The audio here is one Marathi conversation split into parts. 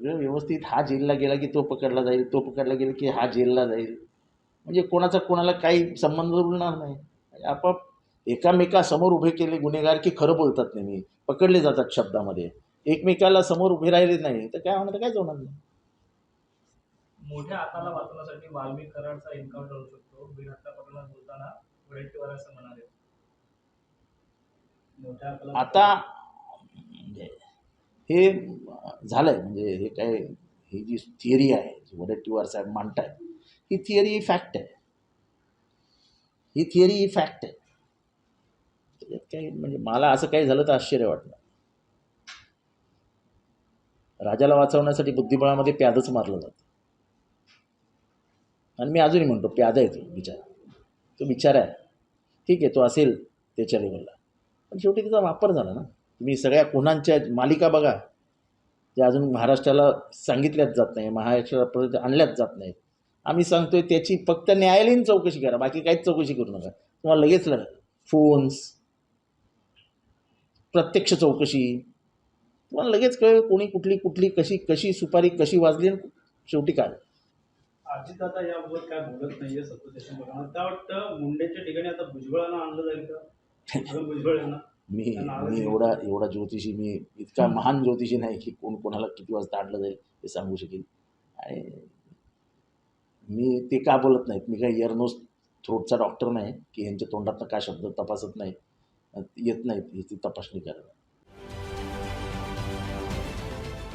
सगळं व्यवस्थित. हा जेलला गेला की तो पकडला जाईल तो पकडला गेला की हा जेलला जाईल. म्हणजे कोणाचा कोणाला काही संबंध उरणार नाही. आपाप एकामेकासमोर उभे केले गुन्हेगार की खरं बोलतात नेहमी. पकडले जातात शब्दामध्ये. एकमेकाला समोर उभे राहिले नाही तर काय होणार? काय होणार नाही. मोठ्या हाताला वाचवण्यासाठी वाल्मिक कराडचा एन्काउंटर होऊ शकतो. बीड हत्या प्रकरणात बोलताना वडेट्टीवार असं म्हणाले. मोठ्या हाताला आता हे झालंय म्हणजे हे काय ही जी थिअरी आहे जी वडेट्टीवार साहेब मांडत आहे ही थिअरी ही फॅक्ट आहे. ही थिअरी ही फॅक्ट आहे. त्याच्यात काही म्हणजे मला असं काही झालं तर आश्चर्य वाटलं. राजाला वाचवण्यासाठी बुद्धिबळामध्ये प्यादच मारलं जातं. आणि मी अजूनही म्हणतो प्यादा आहे तो बिचारा. तो बिचारा आहे. ठीक आहे तो असेल त्याच्या लेवलला पण शेवटी त्याचा वापर झाला ना. तुम्ही सगळ्या गुन्ह्यांच्या मालिका बघा ज्या अजून महाराष्ट्राला सांगितल्याच जात नाही महाराष्ट्रापर्यंत आणल्याच जात नाहीत. आम्ही सांगतोय त्याची फक्त न्यायालयीन चौकशी करा बाकी काहीच चौकशी करू नका. तुम्हाला लगेच लग फोन्स प्रत्यक्ष चौकशी तुम्हाला लगेच कळेल कोणी कुठली कुठली कशी कशी सुपारी कशी वाजली आणि शेवटी काय. अजितदादा याबाबत काय बोलत नाहीये मला वाटतं मुंडेच्या ठिकाणी आता भुजबळांना आणलं जाईल का? भुजबळ यांना मी मी एवढा एवढा ज्योतिषी मी इतका महान ज्योतिषी नाही की कोण कोणाला किती वाजता आणलं जाईल हे सांगू शकेल आणि मी ते का बोलत नाहीत? मी काही इयरनोस थ्रोटचा डॉक्टर नाही की यांच्या तोंडातनं काय शब्द तपासत नाही येत नाहीत याची तपासणी करायला.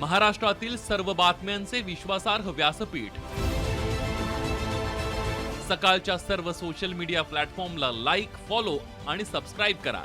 महाराष्ट्रातील सर्व बातम्यांचे विश्वासार्ह व्यासपीठ. सकाळच्या सर्व सोशल मीडिया प्लॅटफॉर्मला लाईक फॉलो आणि सबस्क्राईब करा.